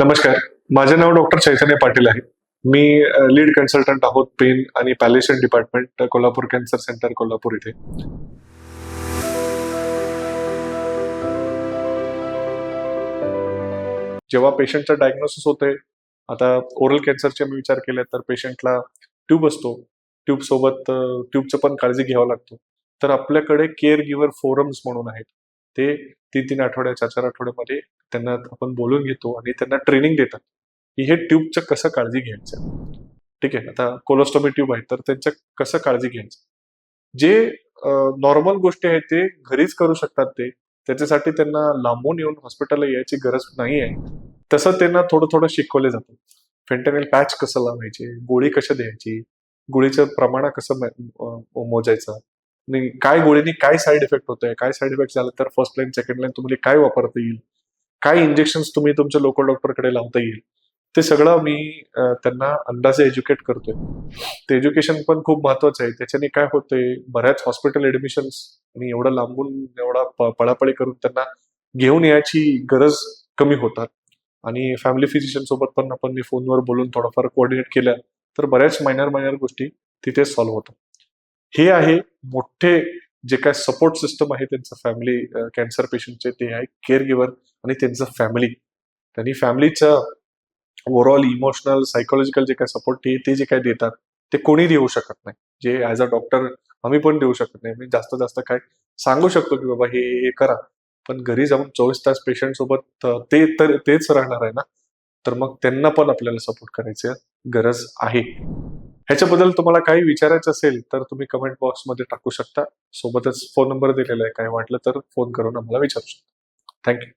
नमस्कार. माझे नाव डॉक्टर चैतन्य पाटील आहे. मी लीड कन्सल्टंट आहोत पेन आणि palliation department Kolhapur cancer centre Kolhapur इथे. जेव्हा पेशंटचा डायग्नोसिस होते आता ओरल कॅन्सरचे मी विचार केले तर पेशंटला ट्यूब असतो. ट्यूब सोबत ट्यूबचं पण काळजी घ्यावं लागतो. तर आपल्याकडे केअर गिव्हर फोरम्स म्हणून आहेत. ते तीन तीन आठवड्या चार चार आठवड्यामध्ये त्यांना आपण बोलून घेतो आणि त्यांना ट्रेनिंग देतात की हे ट्यूबचं कसं काळजी घ्यायचं. ठीक आहे आता कोलोस्टॉमी ट्यूब आहे तर त्यांचं कसं काळजी घ्यायचं? जे नॉर्मल गोष्टी आहेत ते घरीच करू शकतात ते. त्याच्यासाठी त्यांना लांबून येऊन हॉस्पिटलला यायची गरज नाही आहे. तसं त्यांना थोडं थोडं शिकवलं जातं. फेंटनिल पॅच कसं लावायचे? गोळी कशा द्यायची? गोळीचं प्रमाण कसं मोजायचं? काय गोळीनी काय साईड इफेक्ट होत आहे काय साईड इफेक्ट झालं तर फर्स्ट लाईन सेकंड लाईन तुम्हाला काय वापरता येईल? काय इंजेक्शन तुम्ही तुमच्या लोकल डॉक्टरकडे लावता येईल? ते सगळं मी त्यांना अंदाजे एज्युकेट करतोय. ते एज्युकेशन पण खूप महत्वाचं आहे. त्याच्याने काय होतंय? बऱ्याच हॉस्पिटल ऍडमिशन्स आणि एवढं लांबून एवढा पळापळी करून त्यांना घेऊन यायची गरज कमी होतात. आणि फॅमिली फिजिशियन सोबत पण आपण फोनवर बोलून थोडंफार कोऑर्डिनेट केलं तर बऱ्याच मायनर मायनर गोष्टी तिथे सॉल्व्ह होतात. हे आहे मोठे जे काय सपोर्ट सिस्टम आहे त्यांचं फॅमिली कॅन्सर पेशंटचे ते आहे केअर गिव्हर आणि त्यांचं फॅमिली त्यांनी फॅमिलीचं ओव्हरऑल इमोशनल सायकोलॉजिकल जे काय सपोर्ट ते ते जे काय देतात ते कोणी देऊ शकत नाही. जे ऍज अ डॉक्टर आम्ही पण देऊ शकत नाही. मी जास्त जास्त काय सांगू शकतो की बाबा हे हे करा. पण घरी जाऊन चोवीस तास पेशंट सोबत ते तर तेच राहणार आहे ना? तर मग त्यांना पण आपल्याला सपोर्ट करायची गरज आहे. ह्याच्याबद्दल तुम्हाला काही विचारायचं असेल तर तुम्ही कमेंट बॉक्समध्ये टाकू शकता. सोबतच फोन नंबर दिलेला आहे. काय वाटलं तर फोन करून आम्हाला विचारू शकता. थँक्यू